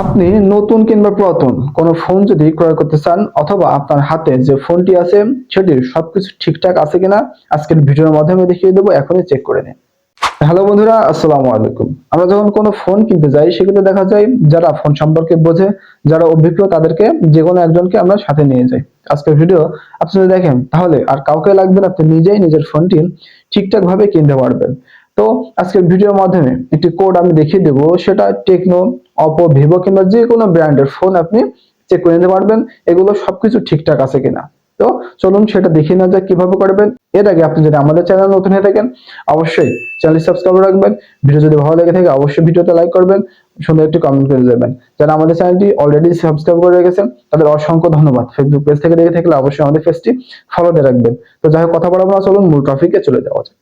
আপনি নতুন কিংবা পুরাতন কোনো ফোন যদি ক্রয় করতে চান, অথবা আপনার হাতে যে ফোনটি আছে, সেটির সবকিছু ঠিকঠাক আছে কিনা, আজকের ভিডিওর মাধ্যমে দেখিয়ে দেবো, এখনই চেক করে নিন। হ্যালো বন্ধুরা, আসসালামু আলাইকুম। আমরা যখন কোনো ফোন কিনতে যাই, সেক্ষেত্রে দেখা যায় যারা ফোন সম্পর্কে বোঝে, যারা অভিজ্ঞ, তাদেরকে যে কোনো একজনকে আমরা সাথে নিয়ে যাই। আজকের ভিডিও আপনি যদি দেখেন, তাহলে আর কাউকে লাগবে না, আপনি নিজেই নিজের ফোনটি ঠিকঠাক ভাবে কিনতে পারবেন। তো আজকের ভিডিওর মাধ্যমে একটি কোড আমি দেখিয়ে দেবো, সেটা টেকনো অপো ভিভো কিংবা যে কোনো ব্র্যান্ডের ফোন আপনি চেক করে নিতে পারবেন। এগুলো সবকিছু ঠিকঠাক আছে কিনা। তো চলুন সেটা দেখে নেওয়া যাক কীভাবে করবেন। এর আগে আপনি যদি আমাদের চ্যানেল নতুন হয়ে থাকেন, অবশ্যই চ্যানেল সাবস্ক্রাইব রাখবেন। ভিডিও যদি ভালো লেগে থাকে, অবশ্যই ভিডিওতে লাইক করবেন। সুন্দর একটি কমেন্ট করে দেবেন। যারা আমাদের চ্যানেলটি অলরেডি সাবস্ক্রাইব করে রেখেছেন, তাদের অসংখ্য ধন্যবাদ। ফেসবুক পেজ থেকে দেখে থাকলে অবশ্যই আমাদের পেজটি ফলো দিয়ে রাখবেন। তো যাই হোক, কথা বলা না চলুন মূল টপিকে চলে যাওয়া যাক।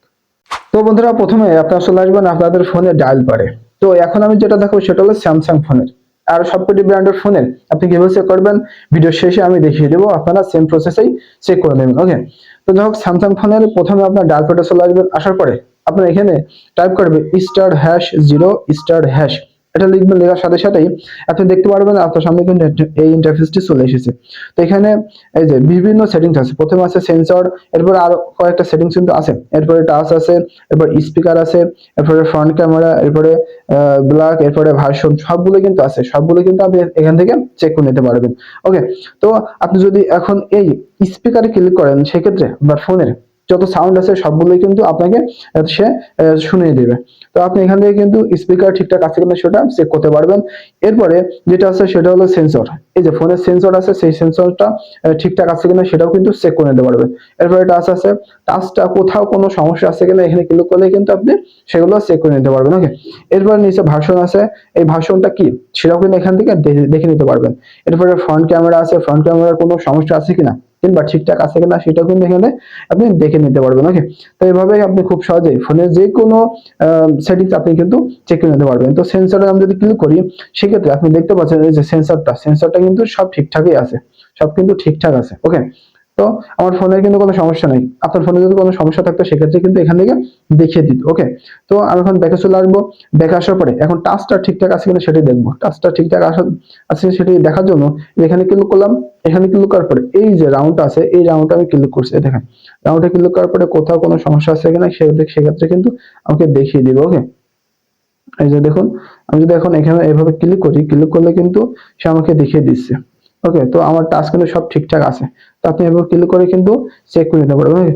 তো বন্ধুরা, প্রথমে আপনারা চলে আসবেন আপনাদের ফোনে ডায়াল পারে তো এখন আমি যেটা দেখাবো সেটা হলো স্যামসাং ফোনের আর সবকটি ব্র্যান্ডের ফোনের আপনি কীভাবে চেক করবেন? ভিডিও শেষে আমি দেখিয়ে দেবো, আপনারা সেম প্রসেসেই চেক করে নেবেন ওকে তো যাই হোক স্যামসাং ফোনের প্রথমে আপনার ডায়াল চলে আসবেন, আসার পরে আপনার এখানে টাইপ করবে star hash zero star hash এটা লিখবেন, লেখার সাথে সাথেই আপনি দেখতে পারবেন আপনার সামনে কিন্তু এই ইন্টারফেসটি চলে এসেছে। তো এখানে এই যে বিভিন্ন সেটিংস আছে। প্রথমে আছে সেন্সর এরপরে আরও কয়েকটা সেটিংস কিন্তু আছে। এরপরে টাচ আছে, এরপর স্পিকার আছে, এরপরে ফ্রন্ট ক্যামেরা এরপরে ব্ল্যাক এরপরে ভার্সন সবগুলো কিন্তু আছে। সবগুলো কিন্তু আপনি এখান থেকে চেক করে নিতে পারবেন। ওকে তো আপনি যদি এখন এই স্পিকারে ক্লিক করেন, সেক্ষেত্রে আপনার ফোনের যত সাউন্ড আছে সবগুলোই কিন্তু আপনাকে সে শুনিয়ে দেবে। তো আপনি এখান থেকে কিন্তু স্পিকার ঠিকঠাক আছে কিনা সেটা চেক করতে পারবেন। এরপরে যেটা আছে সেটা হলো সেন্সর এই যে ফোনের সেন্সর আছে, সেই সেন্সরটা ঠিকঠাক আছে কিনা সেটাও কিন্তু চেক করে নিতে পারবেন এরপরে টাচ আছে টাচটা কোথাও কোনো সমস্যা আছে কিনা এখানে ক্লিক করলে কিন্তু আপনি সেগুলো চেক করে নিতে পারবেন ওকে এরপরে নিচে ভার্সন আছে এই ভার্সনটা কি? সেটাও কিন্তু এখান থেকে দেখে নিতে পারবেন। এরপরে ফ্রন্ট ক্যামেরা আছে ফ্রন্ট ক্যামেরার কোনো সমস্যা আছে কিনা কিংবা ঠিকঠাক আছে কিনা সেটাও কিন্তু এখানে আপনি দেখে নিতে পারবেন ওকে তো এইভাবেই আপনি খুব সহজেই ফোনের যে কোনো সেটিংস আপনি কিন্তু চেক করে নিতে পারবেন। তো সেন্সরে আমি যদি ক্লিক করি, সেক্ষেত্রে আপনি দেখতে পাচ্ছেন এই যে সেন্সরটা সেন্সরটা কিন্তু সব ঠিকঠাকই আছে। সব কিন্তু ঠিকঠাক আছে ওকে তো আমার ফোনের কিন্তু কোনো সমস্যা নেই। আপনার ফোনে যদি কোনো সমস্যা থাকতো, সেক্ষেত্রে কিন্তু এখান থেকে দেখিয়ে দিত ওকে তো আমি এখন ব্যাকে চলে আসব। ব্যাকে আসার পরে এখন টাচটা ঠিকঠাক আছে কিনা সেটাই দেখব। টাচটা ঠিকঠাক আসা আছে সেটি দেখার জন্য এখানে ক্লিক করলাম। এখানে ক্লিক করার পরে এই যে রাউন্ডটা আছে, এই রাউন্ডটা আমি ক্লিক করছি দেখেন। রাউন্ডে ক্লিক করার পরে কোথাও কোনো সমস্যা আছে কিনা সেক্ষেত্রে কিন্তু আমাকে দেখিয়ে দিবে ওকে এই যে দেখুন, আমি যদি এখন এখানে এভাবে ক্লিক করি ক্লিক করলে কিন্তু সে আমাকে দেখিয়ে দিচ্ছে। ওকে তো আমার টাস্ক কিন্তু সব ঠিকঠাক আছে। তো আপনি এভাবে ক্লিক করে কিন্তু চেক করে নিতে পারবেন?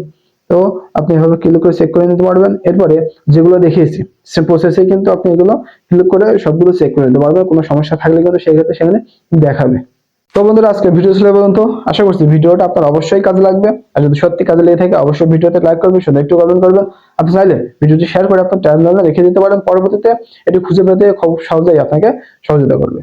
তো আপনি এভাবে ক্লিক করে চেক করে নিতে পারবেন। এরপরে যেগুলো দেখিয়েছি সে প্রসেসে কিন্তু আপনি এগুলো ক্লিক করে সবগুলো চেক করে নিতে পারবেন। কোনো সমস্যা থাকলে কিন্তু সেক্ষেত্রে সেখানে দেখাবে। তো বন্ধুরা, আজকে ভিডিও ছিল পর্যন্ত। আশা করছি ভিডিওটা আপনার অবশ্যই কাজে লাগবে। আর যদি সত্যি কাজে লেগে থাকে, অবশ্যই ভিডিওতে লাইক করবেন, শুধু একটু কমেন্ট করবেন। আপনি চাইলে ভিডিওটি শেয়ার করে আপনার টাইম রেখে দিতে পারেন। পরবর্তীতে এটি খুঁজে পেতে খুব সহজেই আপনাকে সহযোগিতা করবে।